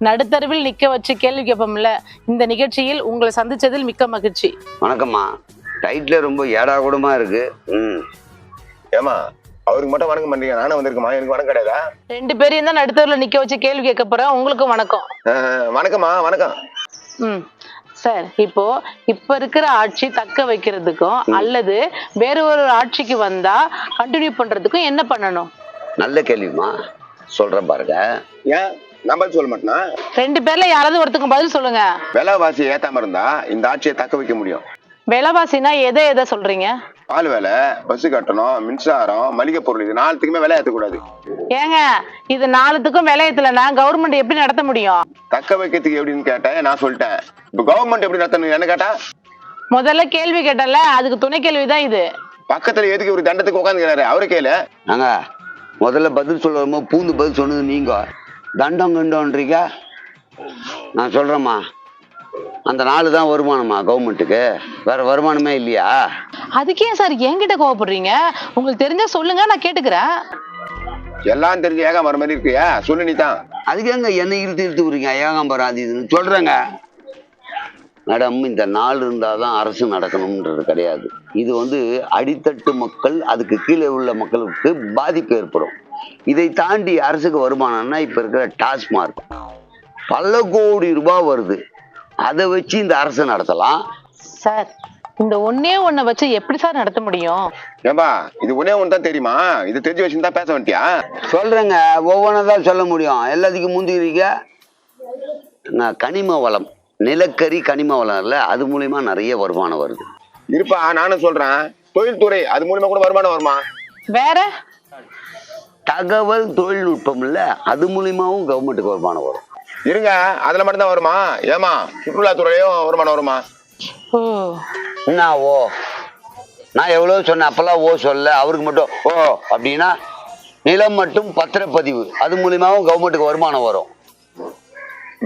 நடுத்தருவில் நிக்க வச்சு கேள்வி கேட்போம்ல இந்த நிகழ்ச்சியில் உங்களை சந்திச்சதில் மிக்க மகிழ்ச்சி. வணக்கம்மா. டைட்டில் ரொம்ப ஏடா கூடமா இருக்கு. ம். ஏமா அவருக்கு மட்டும் வணக்கம் பண்றீங்க. நானும் வந்திருக்கேமா எனக்கு வணக்கம் கிடையாதா? ரெண்டு பேரையும் தான் நடுத்தருவில் நிக்க வச்சு கேள்வி கேட்க போறேன். உங்களுக்கும் வணக்கம். அஹ், வணக்கம்மா வணக்கம். ம். சார் இப்போ இப்ப இருக்கிற ஆட்சி தக்க வைக்கிறதுக்கும் அல்லது வேற ஒரு ஆட்சிக்கு வந்தா கண்டினியூ பண்றதுக்கும் என்ன பண்ணணும்? நல்ல கேள்விம்மா. சொல்றேன் பாருங்க. ஏன்? நான் பதில் சொல்ல மாட்டேனா? ரெண்டு பேர்ல யாராவது ஒருத்தங்க பதில் சொல்லுங்க. விலைவாசி ஏத்தாம இருந்தா இந்த ஆட்சியை தக்க வைக்க முடியும். விலைவாசினா எதை எதை சொல்றீங்க? பால் விலை பஸ் கட்டணம் மின்சாரம் மளிகை பொருள் இது நாலுத்துக்குமே விலை ஏற்றக்கூடாது ஏங்க இது நாலுத்துக்கும் விலையத்துலனா கவர்மெண்ட் எப்படி நடத்த முடியும்? தக்க வைக்கிறதுக்கு எப்படின்னு கேட்டேன் நான் சொல்லிட்டேன். இப்போ கவர்மெண்ட் எப்படி நடத்தணும் என்ன கேட்டா? முதல்ல கேள்வி கேட்டல அதுக்கு துணை கேள்விதான் இது. பக்கத்துல எதுக்கு ஒரு தண்டத்துக்கு உட்காந்துக்கிறாரு அவரு கேளு. நாங்க முதல்ல பதில் சொல்ல வரும்போது பூந்து பதில் சொன்னது நீங்க. தண்டம் கண்டோன்றீங்க? நான் சொல்றேம்மா. அந்த நாலு தான் வருமானமா கவர்மெண்ட்டுக்கு வேற வருமானமே இல்லையா? அதுக்கே சார் என்கிட்ட கோவப்படுறீங்க? உங்களுக்கு தெரிஞ்சா சொல்லுங்க நான் கேட்டுக்கிறேன். எல்லாம் தெரிஞ்சு ஏகம் வர மாதிரி இருக்கியா? சொல்லு நீ தான் அதுக்கு எங்க என்ன இழுத்து இழுத்து விடுறீங்க? ஏகாம்பரம் அது இதுன்னு சொல்றேங்க. மேடம் இந்த நாள் இருந்தால் தான் அரசு நடக்கணும்ன்றது கிடையாது. இது வந்து அடித்தட்டு மக்கள் அதுக்கு கீழே உள்ள மக்களுக்கு பாதிப்பு ஏற்படும். இதை தாண்டி அரசுக்கு வருமானம்னா இப்போ இருக்கிற டாஸ்மார்க். பல கோடி ரூபாய் வருது. அதை வச்சு இந்த அரசு நடத்தலாம். சார் இந்த ஒன்னே ஒன்ன வச்சு எப்படி சார் நடத்த முடியும்? ஏம்பா இது ஒன்னே ஒன்று தான் தெரியுமா? இது தெரிஞ்சு வச்சுருந்தா பேச வேண்டியா? சொல்றேங்க ஒவ்வொன்றா தான் சொல்ல முடியும். எல்லாத்துக்கும் முந்திக்கிறீங்க நான் கனிம வளம். நிலக்கரி கனிம வளம் இல்லை அது மூலியமா நிறைய வருமானம் வருது. இருப்பா நானும் சொல்றேன். தொழில்துறை அது மூலியமா கூட வருமானம் வருமா? வேற? தகவல் தொழில்நுட்பம் இல்ல அது மூலியமாவும் கவர்மெண்ட்டுக்கு வருமானம் வரும். இருங்க அதுல மட்டும் தான் வருமா ஏமா சுற்றுலாத்துறையும் வருமானம் வருமா? ஓ. என்ன ஓ? நான் எவ்வளோ சொன்னேன் அப்பெல்லாம் ஓ சொல்ல அவருக்கு மட்டும் ஓ அப்படின்னா நிலம் மட்டும் பத்திரப்பதிவு அது மூலியமாவும் கவர்மெண்ட்டுக்கு வருமானம் வரும்.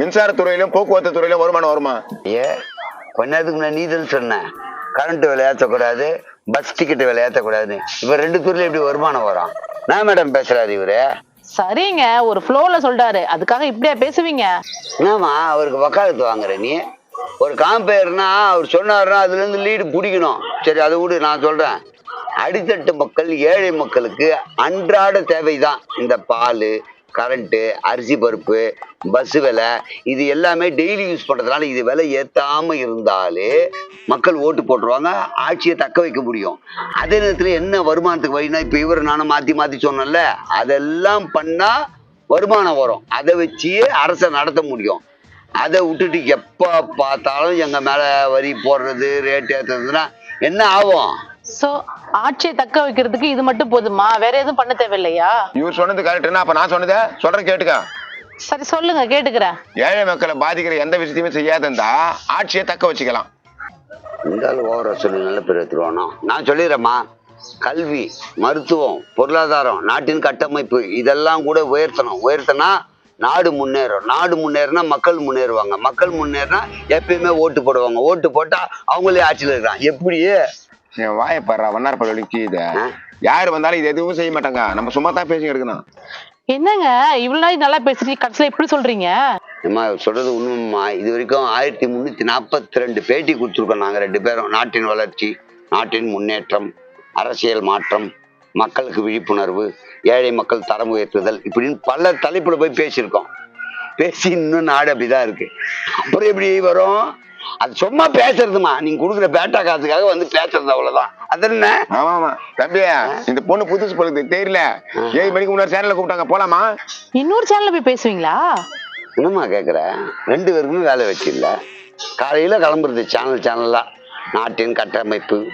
மின்சாரத்துறையிலும் போக்குவரத்து துறையிலும் வருமானம் வருமா? ஏ கொஞ்ச நேரத்துக்கு நான் நீதல் சொன்னேன் கரண்ட் விலை ஏற்றக்கூடாது பஸ் டிக்கெட் விலை ஏற்றக்கூடாது இப்போ ரெண்டு துறையில எப்படி வருமானம் வரும்? நான் மேடம் பேசுறாரு இவரு? சரிங்க ஒரு ஃப்ளோல சொல்றாரு. அதுக்காக இப்படியா பேசுவீங்க? என்னம்மா அவருக்கு வக்காலத்து வாங்குற நீ? ஒரு காம்பேர்னா அவர் சொன்னாருன்னா அதுல இருந்து லீடு பிடிக்கணும். சரி அதை விடு நான் சொல்றேன். அடித்தட்டு மக்கள் ஏழை மக்களுக்கு அன்றாட தேவைதான். இந்த பால் கரண்ட்டு அரிசி பருப்பு பஸ் விலை இது எல்லாமே டெய்லி யூஸ் பண்ணுறதுனால இது விலை ஏற்றாமல் இருந்தாலே மக்கள் ஓட்டு போட்டுருவாங்க ஆட்சியை தக்க வைக்க முடியும். அதே நேரத்தில் என்ன வருமானத்துக்கு வழினா இப்போ இவர் நானும் மாற்றி மாற்றி சொன்னேன்ல அதெல்லாம் பண்ணால் வருமானம் வரும். அதை வச்சு அரசை நடத்த முடியும். அதை விட்டுட்டு எப்போ பார்த்தாலும் எங்கள் மேலே வரி போடுறது ரேட் ஏற்றுறதுன்னா என்ன ஆகும்? சோ ஆட்சியை தக்க வைக்கிறதுக்கு இது மட்டும் போதுமா? வேற எதுவும் பண்ண தேவையில்லையா? இவர் சொன்னது கரெக்டுன்னா அப்ப நான் சொன்னதை சொல்றேன் கேட்டுக்க. சரி சொல்லுங்க கேட்டுக்கிறேன். ஏழை மக்களை பாதிக்கிற எந்த விஷயத்தையுமே செய்யாத இருந்தா ஆட்சியை தக்க வச்சுக்கலாம். இந்த ஆள் ஓவரா சொல்லி நல்ல பேர் எடுத்துருவானோ? நான் சொல்லிடுறேம்மா. கல்வி மருத்துவம் பொருளாதாரம் நாட்டின் கட்டமைப்பு இதெல்லாம் கூட உயர்த்தணும். உயர்த்தினா நாடு முன்னேறும். நாடு முன்னேறினா மக்கள் முன்னேறுவாங்க. மக்கள் முன்னேறினா எப்பயுமே ஓட்டு போடுவாங்க. ஓட்டு போட்டா அவங்களே ஆட்சியில் இருக்கான் எப்படி என் வாயை பாடுறா வண்ணாரப்பள்ளி வலிக்குது? யார் வந்தாலும் இது எதுவும் செய்ய மாட்டாங்க. நம்ம சும்மா தான் பேசி இருக்கணும். என்னங்க? இவ்வளவு நாள் நல்லா பேசிட்டு கடைசியில இப்படி சொல்றீங்க? அம்மா சொல்றது உண்மைம்மா. இது வரைக்கும் ஆயிரத்தி முந்நூற்றி நாற்பத்தி ரெண்டு பேட்டி கொடுத்துருக்கோம் நாங்கள் ரெண்டு பேரும். நாட்டின் வளர்ச்சி நாட்டின் முன்னேற்றம் அரசியல் மாற்றம். மக்களுக்கு விழிப்புணர்வு ஏழை மக்கள் தரம் உயர்த்துதல் இப்படின்னு பல தலைப்புல போய் பேசியிருக்கோம். பேசி இன்னும் நாடு அப்படிதான் இருக்கு. அப்புறம் எப்படி வரும்? அது சும்மா பேசுறதுமா. நீங்க கொடுக்குற பேட்டா காசுக்காக வந்து பேசுறது அவ்வளவுதான். அது என்ன? ஆமா ஆமா தம்பி இந்த பொண்ணு புதுசு பொழுது தெரியல. ஏழு மணிக்கு முன்னாடி சேனல்ல கூப்பிட்டாங்க. போலாமா? இன்னொரு சேனல்ல போய் பேசுவீங்களா? என்னம்மா கேட்குற ரெண்டு பேருக்குமே வேலை வச்சில்ல காலையில கிளம்புறது சேனல் சேனலா. நாட்டின் கட்டமைப்பு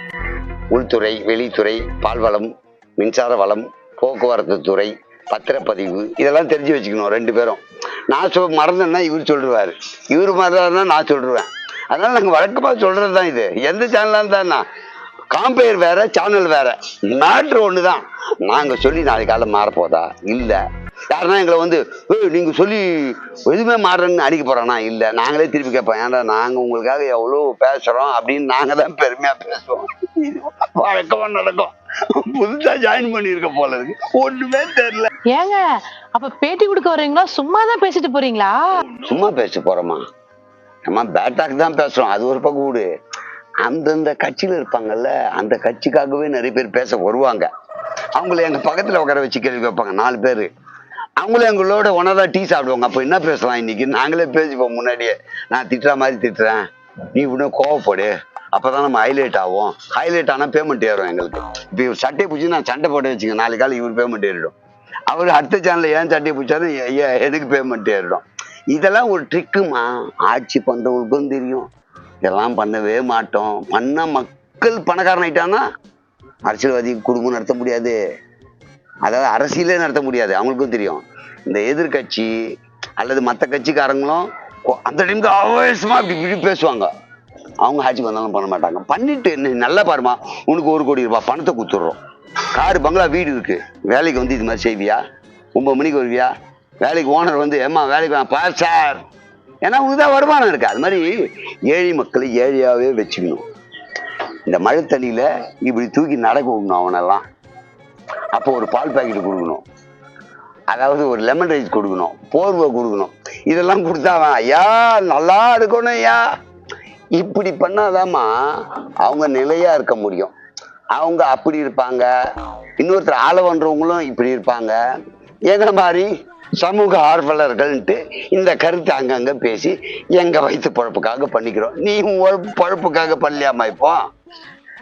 உள்துறை வெளித்துறை பால்வளம் மின்சார வளம் போக்குவரத்து துறை பத்திரப்பதிவு இதெல்லாம் தெரிஞ்சு வச்சுக்கணும் ரெண்டு பேரும். நான் சொல் மறந்தேன்னா இவர் சொல்லிடுவார். இவர் மறந்தாருன்னா நான் சொல்லிடுவேன். அதனால நாங்கள் வழக்கமாக சொல்கிறது தான் இது. எந்த சேனலாக இருந்தான்னா காம்பேர் வேற சேனல் வேற. மேட்ரு ஒன்று தான் நாங்கள் சொல்லி நாளைக்கு காலம் மாறப்போதா? இல்லை. யாருன்னா எங்களை வந்து "ஏய், சொல்லி எதுவுமே மாறுறேன்னு அடிக்க போறானா? இல்லை. நாங்களே திருப்பி கேட்போம். ஏன்டா நாங்கள் உங்களுக்காக எவ்வளோ பேசுகிறோம் அப்படின்னு நாங்கள் தான் பெருமையாக பேசுவோம். வழக்கமா நடக்கும். புதுசா ஜாயின் பண்ணியிருக்க போல இருக்கு. ஒண்ணுமே தெரியல. ஏங்க அப்ப பேட்டி கொடுக்க வர்றீங்களா? சும்மா தான் பேசிட்டு போறீங்களா? சும்மா பேச போறோமா? நம்ம பேட்டாக்கு தான் பேசுறோம். அது ஒரு பக்கம் விடு. அந்தந்த கட்சியில இருப்பாங்கல்ல அந்த கட்சிக்காகவே நிறைய பேர் பேச வருவாங்க. அவங்கள எங்க பக்கத்துல உட்கார வச்சு கேள்வி கேட்பாங்க. நாலு பேர். அவங்களும் எங்களோட ஒன்றா டீ சாப்பிடுவாங்க. அப்போ என்ன பேசலாம் இன்னைக்கு? நாங்களே பேசிப்போம் முன்னாடியே. நான் திட்டுற மாதிரி திட்டுறேன். நீ இன்னும் கோவப்படு. அப்போதான் நம்ம ஹைலைட் ஆகும் ஹைலைட் ஆனால் பேமெண்ட் ஏறும் எங்களுக்கு. இப்போ இவர் சட்டையை பிடிச்சி நான் சண்டை போட்டு வச்சுங்க நாளைக்கு காலம் இவர் பேமெண்ட் ஏறிடும். அவர் அடுத்த சேனலில் ஏன் சட்டையை பிடிச்சாலும் எ- எனக்கு பேமெண்ட் ஏறிடும். இதெல்லாம் ஒரு ட்ரிக்குமா ஆட்சி பண்ணுறவங்களுக்கும் தெரியும். இதெல்லாம் பண்ணவே மாட்டோம். பண்ணால் மக்கள் பணக்காரன் ஆயிட்டான்னா அரசியல்வாதி குடும்பம் நடத்த முடியாது. அதாவது அரசியலே நடத்த முடியாது. அவங்களுக்கும் தெரியும். இந்த எதிர்க்கட்சி அல்லது மற்ற கட்சிக்காரங்களும் அந்த டைமுக்கு அவசியமாக இப்படி இப்படி பேசுவாங்க. அவங்க ஹாஜிக்கு வந்தாலும் பண்ண மாட்டாங்க. பண்ணிட்டு என்ன நல்லா பாருமா உனக்கு ஒரு கோடி ரூபாய் பணத்தை கொடுத்துட்றோம். காரு பங்களா வீடு இருக்கு. வேலைக்கு வந்து இது மாதிரி செய்வியா? ஒன்பது மணிக்கு வருவியா? வேலைக்கு ஓனர் வந்து ஏம்மா வேலைக்கு பார் சார். ஏன்னா உனக்கு தான் வருமானம் இருக்கு. அது மாதிரி ஏழை மக்களை ஏழையாகவே வச்சுக்கணும். இந்த மழை தண்ணியில் இப்படி தூக்கி நடக்க விடணும் அவனெல்லாம். அப்போ ஒரு பால் பாக்கெட் கொடுக்கணும். அதாவது ஒரு லெமன் ரைஸ் கொடுக்கணும். போர்வை கொடுக்கணும். இதெல்லாம் கொடுத்தா அவன் ஐயா நல்லா இருக்கணும் ஐயா. இப்படி பண்ணாதாம்மா அவங்க நிலையா இருக்க முடியும். அவங்க அப்படி இருப்பாங்க. இன்னொருத்தர் ஆள பண்றவங்களும் இப்படி இருப்பாங்க. எங்களை மாதிரி? சமூக ஆர்வலர்கள்ன்ட்டு இந்த கருத்தை அங்கங்க பேசி எங்க வயிற்று பழப்புக்காக பண்ணிக்கிறோம். நீ உன் பழப்புக்காக பண்ணலையாமா இப்போ?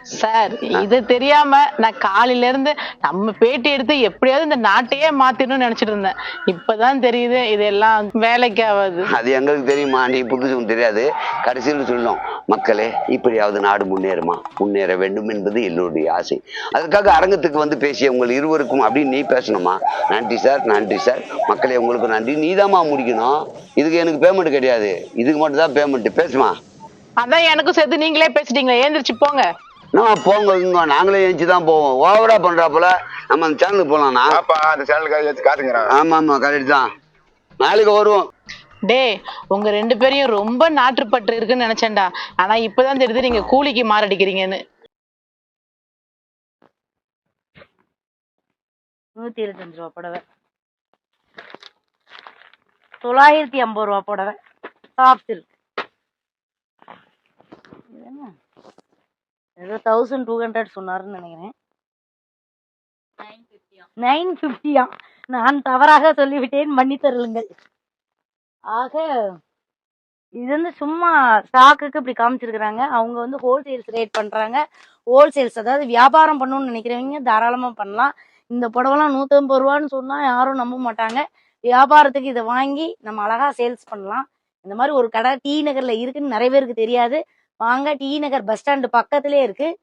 சார் இது தெரியாம நான் காலையில இருந்து நம்ம பேட்டி எடுத்து எப்படியாவது இந்த நாட்டையே மாத்திடணும்னு நினைச்சிட்டு இருந்தேன். இப்பதான் தெரியுது இதெல்லாம் வேலைக்கு ஆகாது. அது எங்களுக்கு தெரியுமா? நீ புதுசு உனக்கு தெரியாது. கடைசியில் சொல்லும் மக்களே இப்படியாவது நாடு முன்னேறுமா? முன்னேற வேண்டும் என்பது எல்லோருடைய ஆசை. அதுக்காக அரங்கத்துக்கு வந்து பேசிய உங்கள் இருவருக்கும் அப்படின்னு நீ பேசணுமா? நன்றி சார் நன்றி சார். மக்களே உங்களுக்கு நன்றி. நீதாம்மா முடிக்கணும். இதுக்கு எனக்கு பேமெண்ட் கிடையாது. இதுக்கு மட்டும் தான் பேமெண்ட் பேசுமா? அதான் எனக்கும் சேர்த்து நீங்களே பேசிட்டீங்களே. ஏந்திரிச்சு போங்க. நான் போங்க இங்க நாங்களே எழுந்துச்சு தான் போவோம். ஓவரா பண்றாப்புல நம்ம அந்த சேனலுக்கு போலாம்ண்ணா. பாப்பா அந்த சேனலுக்காக ஏத்து காத்துங்கிறான் ஆமா ஆமா கரெக்ட் தான். நாளைக்கு வருவோம். டேய் உங்க ரெண்டு பேரையும் ரொம்ப நாட்டுப்பற்று இருக்குன்னு நினைச்சேன்டா. ஆனா இப்பதான் தெரியுது நீங்க கூலிக்கு மாரடிக்கிறீங்கன்னு. நூற்றி இருபத்தஞ்சு ரூபா புடவை. தொள்ளாயிரத்தி ஐம்பது ரூபா புடவை. சாஃப்ட் சில்க் ஏதோ தௌசண்ட் டூ ஹண்ட்ரட் சொன்னாருன்னு நினைக்கிறேன். நைன் ஃபிஃப்டியா நான் தவறாக சொல்லிவிட்டேன் மன்னித்தருளுங்கள். ஆக இது வந்து சும்மா ஸ்டாக்குக்கு இப்படி காமிச்சிருக்கிறாங்க. அவங்க வந்து ஹோல்சேல்ஸ் ரேட் பண்ணுறாங்க ஹோல்சேல்ஸ் அதாவது வியாபாரம் பண்ணணும்னு நினைக்கிறவங்க தாராளமாக பண்ணலாம். இந்த புடவைலாம் நூற்றம்பது ரூபான்னு சொன்னால் யாரும் நம்ப மாட்டாங்க. வியாபாரத்துக்கு இதை வாங்கி நம்ம அழகாக சேல்ஸ் பண்ணலாம். இந்த மாதிரி ஒரு கடை டி நகரில் இருக்குன்னு நிறைய பேருக்கு தெரியாது. வாங்க டி நகர் பஸ் ஸ்டாண்டு பக்கத்திலே இருக்கு.